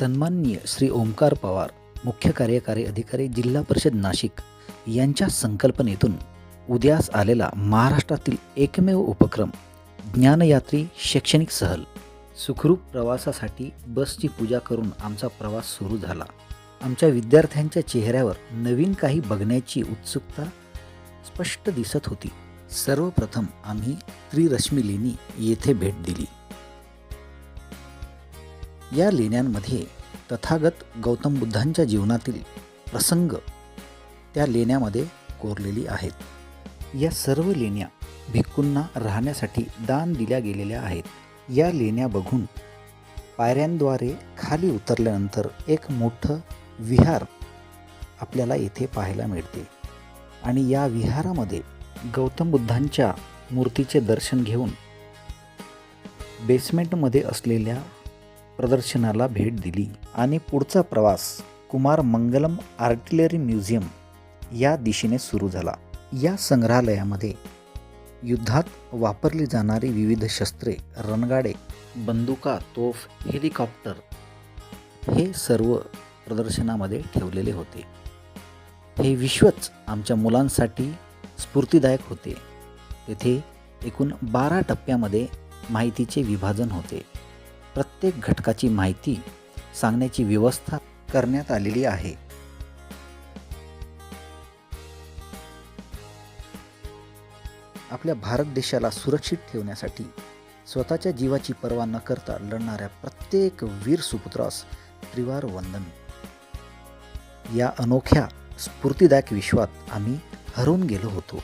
सन्माननीय श्री ओंकार पवार मुख्य कार्यकारी अधिकारी जिल्हा परिषद नाशिक यांच्या संकल्पनेतून उदयास आलेला महाराष्ट्रातील एकमेव उपक्रम ज्ञानयात्री शैक्षणिक सहल सुखरूप प्रवासासाठी बसची पूजा करून आमचा प्रवास सुरू झाला. आमच्या विद्यार्थ्यांच्या चेहऱ्यावर नवीन काही बघण्याची उत्सुकता स्पष्ट दिसत होती. सर्वप्रथम आम्ही त्रिरश्मी लेणी येथे भेट दिली. या लेण्यांमध्ये तथागत गौतम बुद्धांच्या जीवनातील प्रसंग त्या लेण्यामध्ये कोरलेली आहेत. या सर्व लेण्या भिक्कूंना राहण्यासाठी दान दिल्या गेलेल्या आहेत. या लेण्या बघून पायऱ्यांद्वारे खाली उतरल्यानंतर एक मोठं विहार आपल्याला येथे पाहायला मिळते आणि या विहारामध्ये गौतम बुद्धांच्या मूर्तीचे दर्शन घेऊन बेसमेंटमध्ये असलेल्या प्रदर्शनाला भेट दिली आणि पुढचा प्रवास कुमार मंगलम आर्टिलरी म्युझियम या दिशेने सुरू झाला. या संग्रहालयामध्ये युद्धात वापरली जाणारी विविध शस्त्रे रणगाडे बंदुका तोफ हेलिकॉप्टर हे सर्व प्रदर्शनामध्ये ठेवलेले होते. हे विश्वच आमच्या मुलांसाठी स्फूर्तिदायक होते. तेथे एकूण बारा टप्प्यामध्ये माहितीचे विभाजन होते. प्रत्येक घटकाची माहिती सांगण्याची व्यवस्था करण्यात आलेली आहे. आपल्या भारत देशाला सुरक्षित ठेवण्यासाठी स्वतःच्या जीवाची पर्वा न करता लढणाऱ्या प्रत्येक वीर सुपुत्रास त्रिवार वंदन. या अनोख्या स्फूर्तिदायक विश्वात आम्ही हरवून गेलो होतो.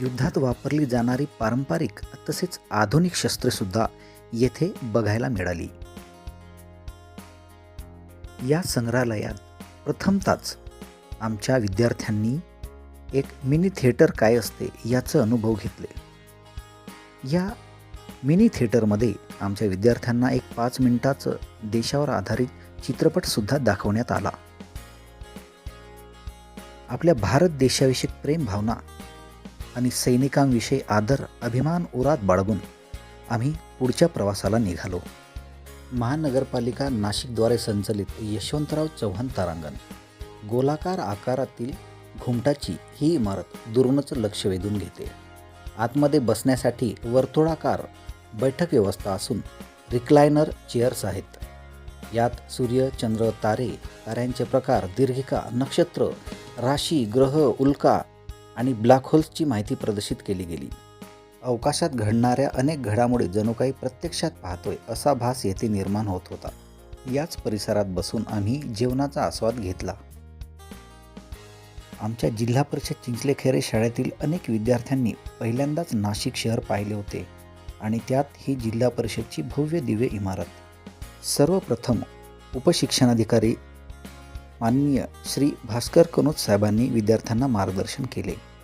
युद्धात वापरली जाणारी पारंपरिक तसेच आधुनिक शस्त्रेसुद्धा येथे बघायला मिळाली. या संग्रहालयात प्रथमताच आमच्या विद्यार्थ्यांनी एक मिनी थिएटर काय असते याचं अनुभव घेतले. या मिनी थिएटरमध्ये आमच्या विद्यार्थ्यांना एक पाच मिनिटाचं देशावर आधारित चित्रपटसुद्धा दाखवण्यात आला. आपल्या भारत देशाविषयी प्रेम भावना आणि सैनिकांविषयी आदर अभिमान उरात बाळगून आम्ही पुढच्या प्रवासाला निघालो. महानगरपालिका नाशिकद्वारे संचलित यशवंतराव चव्हाण तारांगण. गोलाकार आकारातील घुमटाची ही इमारत दुरूनच लक्ष वेधून घेते. आतमध्ये बसण्यासाठी वर्तुळाकार बैठक व्यवस्था असून रिक्लायनर चेअर्स आहेत. यात सूर्य चंद्र तारे ताऱ्यांचे प्रकार दीर्घिका नक्षत्र राशी ग्रह उल्का आणि ब्लॅक होल्सची माहिती प्रदर्शित केली गेली. अवकाशात घडणाऱ्या अनेक घडामोडी जणू काही प्रत्यक्षात पाहतोय असा भास येथे निर्माण होत होता. याच परिसरात बसून आम्ही जेवणाचा आस्वाद घेतला. आमच्या जिल्हा परिषद चिंचलेखेरे शाळेतील अनेक विद्यार्थ्यांनी पहिल्यांदाच नाशिक शहर पाहिले होते आणि त्यात ही जिल्हा परिषदची भव्य दिव्य इमारत. सर्वप्रथम उपशिक्षणाधिकारी माननीय श्री भास्कर कनोज साहेबांनी विद्यार्थ्यांना मार्गदर्शन केले.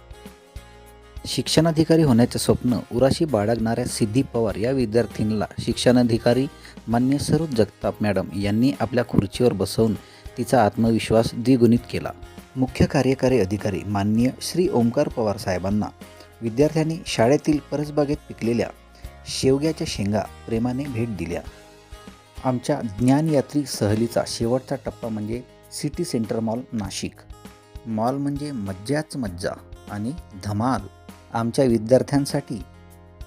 शिक्षणाधिकारी होण्याचे स्वप्न उराशी बाळगणाऱ्या सिद्धी पवार या विद्यार्थिनीला शिक्षणाधिकारी मान्य सरोज जगताप मॅडम यांनी आपल्या खुर्चीवर बसवून तिचा आत्मविश्वास द्विगुणित केला. मुख्य कार्यकारी अधिकारी माननीय श्री ओंकार पवार साहेबांना विद्यार्थ्यांनी शाळेतील परसबागेत पिकलेल्या शेवग्याच्या शेंगा प्रेमाने भेट दिल्या. आमच्या ज्ञानयात्री सहलीचा शेवटचा टप्पा म्हणजे city centre mall Nashik. Mall म्हणजे मज्जाच मज्जा. आणि धमाल आमच्या विद्यार्थ्यांसाठी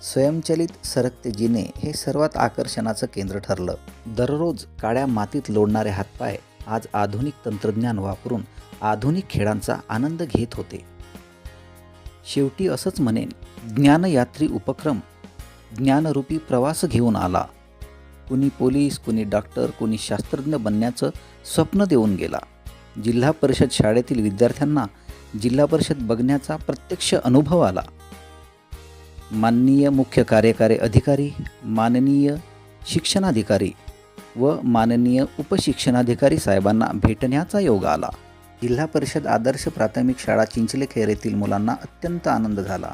स्वयंचलित सरकते जिने हे सर्वात आकर्षणाचं केंद्र ठरलं. दररोज काळ्या मातीत लोडणारे हातपाय आज आधुनिक तंत्रज्ञान वापरून आधुनिक खेळांचा आनंद घेत होते. शेवटी असंच म्हणेन ज्ञानयात्री उपक्रम ज्ञानरूपी प्रवास घेऊन आला. कुणी पोलीस कुणी डॉक्टर कुणी शास्त्रज्ञ बनण्याचं स्वप्न देऊन गेला. जिल्हा परिषद शाळेतील विद्यार्थ्यांना जिल्हा परिषद बघण्याचा प्रत्यक्ष अनुभव आला. माननीय मुख्य कार्यकारी अधिकारी माननीय शिक्षणाधिकारी व माननीय उपशिक्षणाधिकारी साहेबांना भेटण्याचा योग आला. जिल्हा परिषद आदर्श प्राथमिक शाळा चिंचले खेर येथील मुलांना अत्यंत आनंद झाला.